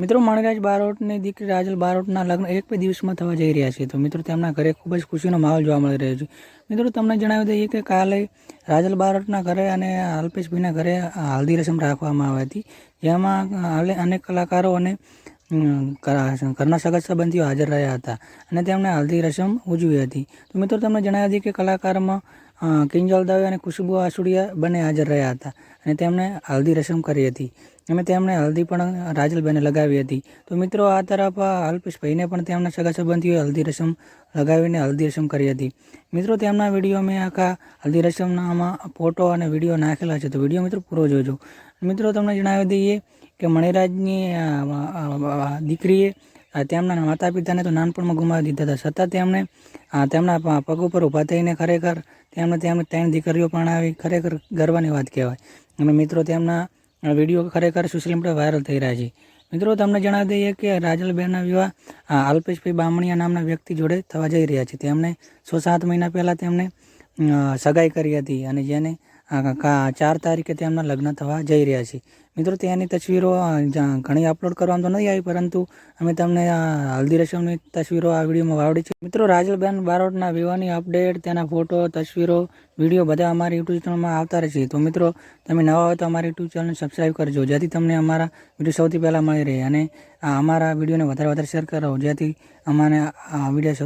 મિત્રો મણિરાજ બારોટની દીકરી રાજલ બારોટના લગ્ન એક બે દિવસમાં થવા જઈ રહ્યા છે. તો મિત્રો તેમના ઘરે ખૂબ જ ખુશીનો માહોલ જોવા મળી રહ્યો છે. મિત્રો તમને જણાવી દઈએ કે કાલે રાજલ બારોટના ઘરે અને અલ્પેશભાઈના ઘરે હલ્દી રસમ રાખવામાં આવી હતી. જેમાં અનેક કલાકારો અને ઘરના સગા સંબંધીઓ હાજર રહ્યા હતા અને તેમણે હલ્દી રસમ ઉજવી હતી. તો મિત્રો તમને જણાવી દઈએ કે કલાકારમાં કિંજલ દવે અને ખુશ્બુ આસુડિયા બંને હાજર રહ્યા હતા અને તેમણે હલ્દી રસમ કરી હતી. અને તેમણે હલ્દી પણ રાજલબેને લગાવી હતી. તો મિત્રો, આ તરફ અલ્પેશભાઈને પણ તેમના સગા સંબંધીઓએ હલ્દી રસમ લગાવીને હલ્દી રસમ કરી હતી. મિત્રો, તેમના વીડિયો મેં આખા હલ્દી રસમનામાં ફોટો અને વીડિયો નાખેલા છે. તો વીડિયો મિત્રો પૂરો જોજો. મિત્રો, તમને જણાવી દઈએ કે મણિરાજની દીકરીએ તેમના માતા પિતાને તો નાનપણમાં ગુમાવી દીધા હતા. છતાં તેમણે તેમના પગ ઉપર ઊભા થઈને ખરેખર તેમણે તેમની ત્રણ દીકરીઓ આવી ખરેખર ગર્વની વાત કહેવાય. અને મિત્રો, તેમના વીડિયો ખરેખર સોશિયલ મીડિયા વાયરલ થઈ રહ્યા છે. મિત્રો, તમને જણાવી દઈએ કે રાજલબેનના વિવાહ અલ્પેશભાઈ બામણીયા નામના વ્યક્તિ જોડે થવા જઈ રહ્યા છે. તેમણે સો સાત મહિના પહેલાં તેમણે સગાઈ કરી હતી અને જેને અ, કા- ચાર તારીખે તેમના લગ્ન થવા જઈ રહ્યા છે. મિત્રો તેની તસવીરો ઘણી અપલોડ કરવામાં તો નથી આવી પરંતુ અમે તમને આ હલ્દી રસમની તસવીરો આ વિડીયોમાં વાવડી છે. મિત્રો રાજલબેન બારોટના વિવાહની અપડેટ તેના ફોટો તસવીરો વીડિયો બધા અમારી યુટ્યુબ ચેનલમાં આવતા રહેશે. તો મિત્રો તમે નવા હોય તો અમારી યુટ્યુબ ચેનલને સબસ્ક્રાઈબ કરજો. જેથી તમને અમારા વીડિયો સૌથી પહેલાં મળી રહે અને આ અમારા વિડીયોને વધારે વધારે શેર કરો જેથી અમારે આ વીડિયો